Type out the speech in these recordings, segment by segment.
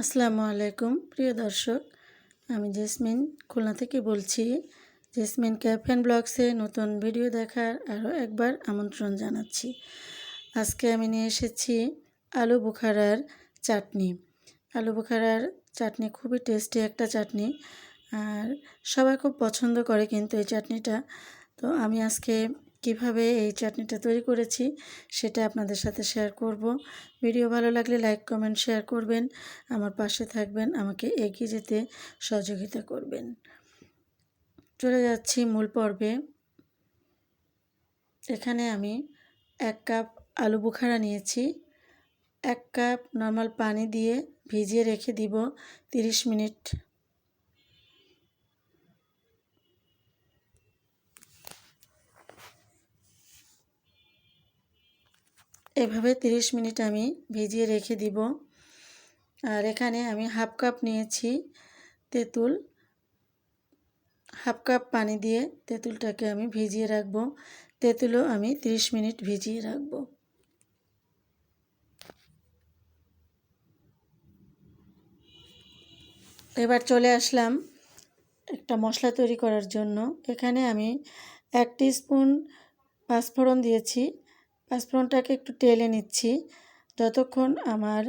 আসসালামু আলাইকুম, প্রিয় দর্শক। আমি জেসমিন, খুলনা থেকে বলছি, জেসমিন ক্যাফেন ব্লগসে নতুন ভিডিও দেখার আরও একবার আমন্ত্রণ জানাচ্ছি। আজকে আমি নিয়ে এসেছি আলু বুখারার চাটনি। আলু বুখারার চাটনি খুবই টেস্টি একটা চাটনি, আর সবাই খুব পছন্দ করে কিন্তু এই চাটনিটা। তো আমি আজকে কীভাবে এই চাটনিটা তৈরি করেছি সেটা আপনাদের সাথে শেয়ার করব। ভিডিও ভালো লাগলে লাইক, কমেন্ট, শেয়ার করবেন। আমার পাশে থাকবেন, আমাকে এগিয়ে যেতে সহযোগিতা করবেন। চলে যাচ্ছি মূল পর্বে। এখানে আমি এক কাপ আলু বুখারা নিয়েছি। এক কাপ নর্মাল পানি দিয়ে ভিজিয়ে রেখে দিব তিরিশ মিনিট। এভাবে 30 মিনিট আমি ভিজিয়ে রেখে দিব। আর এখানে আমি হাফ কাপ নিয়েছি তেঁতুল। হাফ কাপ পানি দিয়ে তেঁতুলটাকে আমি ভিজিয়ে রাখব। তেঁতুলও আমি 30 মিনিট ভিজিয়ে রাখব। এবার চলে আসলাম একটা মশলা তৈরি করার জন্য। এখানে আমি এক স্পুন পাঁচফোড়ন দিয়েছি। পাঁচফোড়নটাকে একটু টেলে নিচ্ছি। যতক্ষণ আমার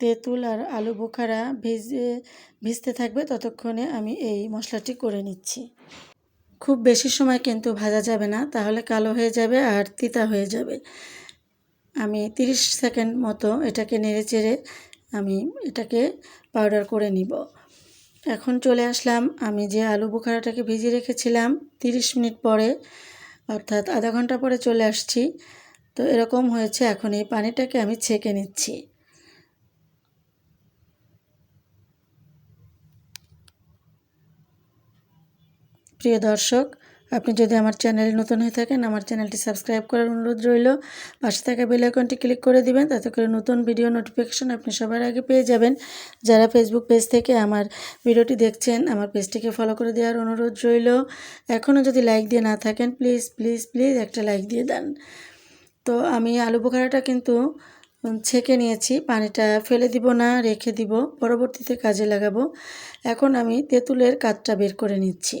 তেঁতুল আর আলু বোখারা ভিজে, ভিজতে থাকবে ততক্ষণে আমি এই মশলাটি করে নিচ্ছি। খুব বেশি সময় কিন্তু ভাজা যাবে না, তাহলে কালো হয়ে যাবে আর তিতা হয়ে যাবে। আমি 30 সেকেন্ড মতো এটাকে নেড়ে চেড়ে আমি এটাকে পাউডার করে নিব। এখন চলে আসলাম, আমি যে আলু বোখারাটাকে ভিজিয়ে রেখেছিলাম 30 মিনিট পরে অর্থাৎ আধা ঘণ্টা পরে চলে আসছি। তো এরকম হয়েছে, এখন এই পানিটাকে আমি ছেঁকে নিচ্ছি। প্রিয় দর্শক আপনি যদি আমার চ্যানেলে নতুন হয়ে থাকেন, আমার চ্যানেলটি সাবস্ক্রাইব করার অনুরোধ রইল। পাশে থাকা বেল আইকনটি ক্লিক করে দিবেন, তাতে করে নতুন ভিডিও নোটিফিকেশন আপনি সবার আগে পেয়ে যাবেন। যারা ফেসবুক পেজ থেকে আমার ভিডিওটি দেখছেন, আমার পেজটিকে ফলো করে দেওয়ার অনুরোধ রইল। এখনও যদি লাইক দিয়ে না থাকেন প্লিজ প্লিজ প্লিজ একটা লাইক দিয়ে দেন। তো আমি আলু বোখারাটা কিন্তু ছেঁকে নিয়েছি, পানিটা ফেলে দিব না, রেখে দিব, পরবর্তীতে কাজে লাগাবো। এখন আমি তেঁতুলের কাঠটা বের করে নিচ্ছি।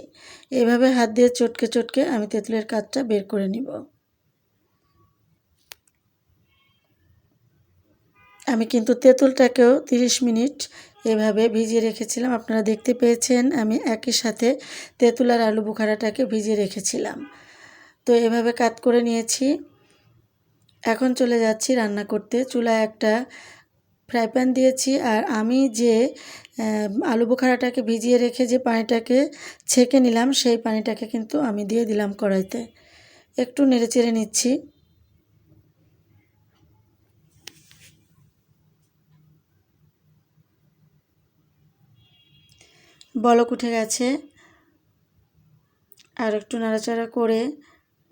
এভাবে হাত দিয়ে চটকে চটকে আমি তেঁতুলের কাঠটা বের করে নিব। আমি কিন্তু তেঁতুলটাকেও 30 মিনিট এভাবে ভিজিয়ে রেখেছিলাম। আপনারা দেখতে পেয়েছেন, আমি একই সাথে তেঁতুল আর আলু বুখারাটাকে ভিজিয়ে রেখেছিলাম। তো এভাবে কাত করে নিয়েছি। এখন চলে যাচ্ছি রান্না করতে। চুলায় একটা ফ্রাই প্যান দিয়েছি আর আমি যে আলু বোখারাটাকে ভিজিয়ে রেখে যে পানিটাকে ছেঁকে নিলাম, সেই পানিটাকে কিন্তু আমি দিয়ে দিলাম কড়াইতে। একটু নেড়ে চেড়ে নিচ্ছি। বলক উঠে গেছে। আর একটু নাড়াচাড়া করে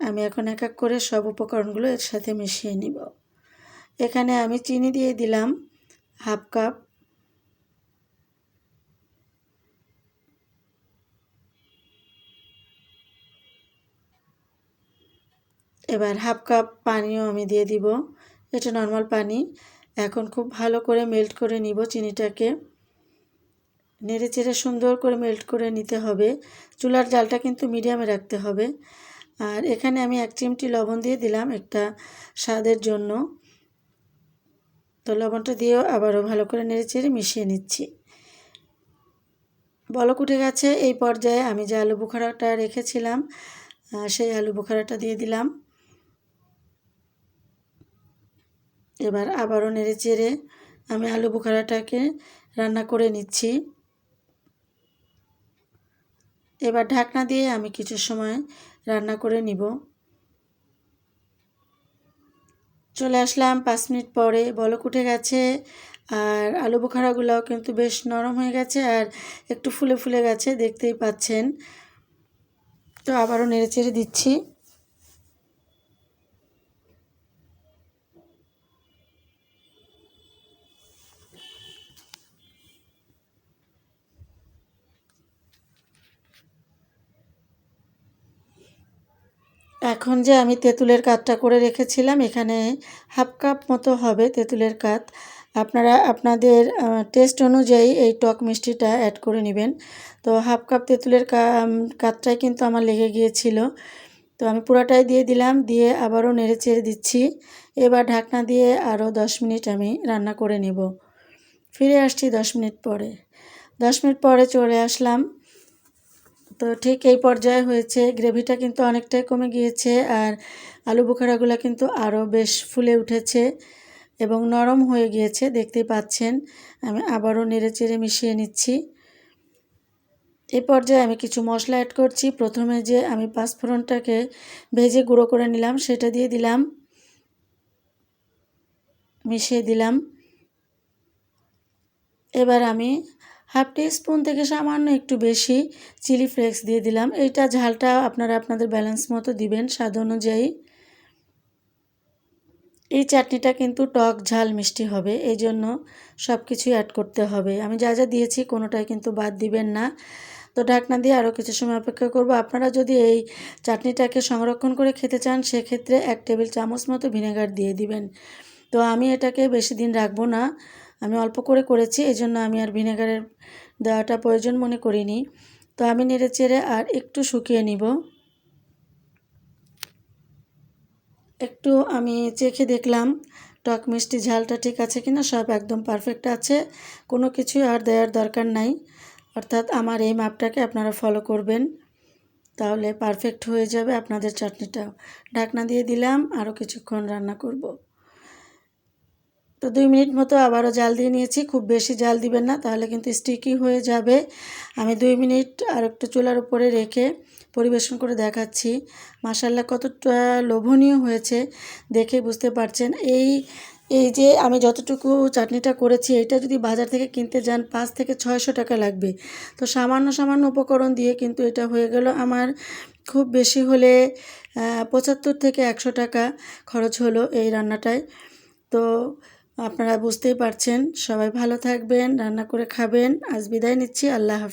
আমি এখন এক এক করে সব উপকরণগুলো এর সাথে মিশিয়ে নিব। এখানে আমি চিনি দিয়ে দিলাম হাফ কাপ এবার হাফ কাপ পানিও আমি দিয়ে দিব। এটা নর্মাল পানি। এখন খুব ভালো করে মেল্ট করে নিব চিনিটাকে। নেড়ে চেড়ে সুন্দর করে মেল্ট করে নিতে হবে। চুলার জালটা কিন্তু মিডিয়ামে রাখতে হবে। আর এখানে আমি এক চিমটি লবণ দিয়ে দিলাম একটা স্বাদের জন্য। তো লবণটা দিয়েও আবারও ভালো করে নেড়ে চেড়ে মিশিয়ে নিচ্ছি। বলক উঠে গেছে, এই পর্যায়ে আমি যে আলু বুখারাটা রেখেছিলাম সেই আলু বুখারাটা দিয়ে দিলাম। এবার আবারও নেড়ে চেড়ে আমি আলু বুখারাটাকে রান্না করে নিচ্ছি। এবার ঢাকনা দিয়ে আমি কিছু সময় রান্না করে নিব। চলে আসলাম পাঁচ মিনিট পরে। বলক উঠে গেছে আর আলু বোখারাগুলোও কিন্তু বেশ নরম হয়ে গেছে আর একটু ফুলে ফুলে গেছে, দেখতেই পাচ্ছেন। তো আবারও নেড়ে চেড়ে দিচ্ছি। এখন যে আমি তেঁতুলের কাতটা করে রেখেছিলাম, এখানে হাফ কাপ মতো হবে তেঁতুলের কাত আপনারা, আপনাদের টেস্ট অনুযায়ী এই টক মিষ্টিটা অ্যাড করে নেবেন। তো হাফ কাপ তেঁতুলের কাতটাই কিন্তু আমার লেগে গিয়েছিল। তো আমি পুরাটাই দিয়ে দিলাম, দিয়ে আবারও নেড়ে চেড়ে দিচ্ছি। এবার ঢাকনা দিয়ে আরও দশ মিনিট আমি রান্না করে নেব। ফিরে আসছি দশ মিনিট পরে। দশ মিনিট পরে চলে আসলাম। তো ঠিক এই পর্যায়ে হয়েছে। গ্রেভিটা কিন্তু অনেকটাই কমে গিয়েছে আর আলু বোখারাগুলো কিন্তু আরও বেশ ফুলে উঠেছে এবং নরম হয়ে গিয়েছে, দেখতেই পাচ্ছেন। আমি আবারও নেড়ে চেড়ে মিশিয়ে নিচ্ছি। এই পর্যায়ে আমি কিছু মশলা অ্যাড করছি। প্রথমে যে আমি পাঁচফোড়নটাকে ভেজে গুঁড়ো করে নিলাম, সেটা দিয়ে দিলাম। মিশিয়ে দিলাম। এবার আমি হাফ টি স্পুন থেকে সামান্য একটু বেশি চিলি ফ্লেক্স দিয়ে দিলাম। এইটা ঝালটা আপনারা আপনাদের ব্যালেন্স মতো দিবেন স্বাদ অনুযায়ী। এই চাটনিটা কিন্তু টক ঝাল মিষ্টি হবে, এই জন্য সব কিছুই অ্যাড করতে হবে। আমি যা যা দিয়েছি কোনোটাই কিন্তু বাদ দিবেন না। তো ঢাকনা দিয়ে আরও কিছু সময় অপেক্ষা করব। আপনারা যদি এই চাটনিটাকে সংরক্ষণ করে খেতে চান, সেক্ষেত্রে এক টেবিল চামচ মতো ভিনেগার দিয়ে দিবেন। তো আমি এটাকে বেশি দিন রাখব না। আমি অল্প করে করেছি এই জন্য আমি আর ভিনেগারের দেওয়াটা প্রয়োজন মনে করিনি। তো আমি নেড়ে চেড়ে আর একটু শুকিয়ে নিব। একটু আমি চেখে দেখলাম, টক মিষ্টি ঝালটা ঠিক আছে কিনা, সব একদম পারফেক্ট আছে, কোনো কিছু আর দেওয়ার দরকার নাই। অর্থাৎ আমার এই মাপটাকে আপনারা ফলো করবেন, তাহলে পারফেক্ট হয়ে যাবে আপনাদের চাটনিটা। ঢাকনা দিয়ে দিলাম, আরও কিছুক্ষণ রান্না করব। তো দুই মিনিট মতো আবারও জাল দিয়ে নিয়েছি। খুব বেশি জাল দিবেন না, তাহলে কিন্তু স্টিকি হয়ে যাবে। আমি দুই মিনিট আর একটু চুলার উপরে রেখে পরিবেশন করে দেখাচ্ছি। মাসাল্লা কতটা লোভনীয় হয়েছে দেখে বুঝতে পারছেন। এই এই যে আমি যতটুকু চাটনিটা করেছি, এটা যদি বাজার থেকে কিনতে যান, পাঁচ থেকে ছয়শো টাকা লাগবে। তো সামান্য সামান্য উপকরণ দিয়ে কিন্তু এটা হয়ে গেল আমার খুব বেশি হলে পঁচাত্তর থেকে একশো টাকা খরচ হলো এই রান্নাটায়। তো আপনারা বুঝতেই পারছেন। সবাই ভালো থাকবেন রান্না করে খাবেন। আজ বিদায় নিচ্ছি। আল্লাহ হাফিজ।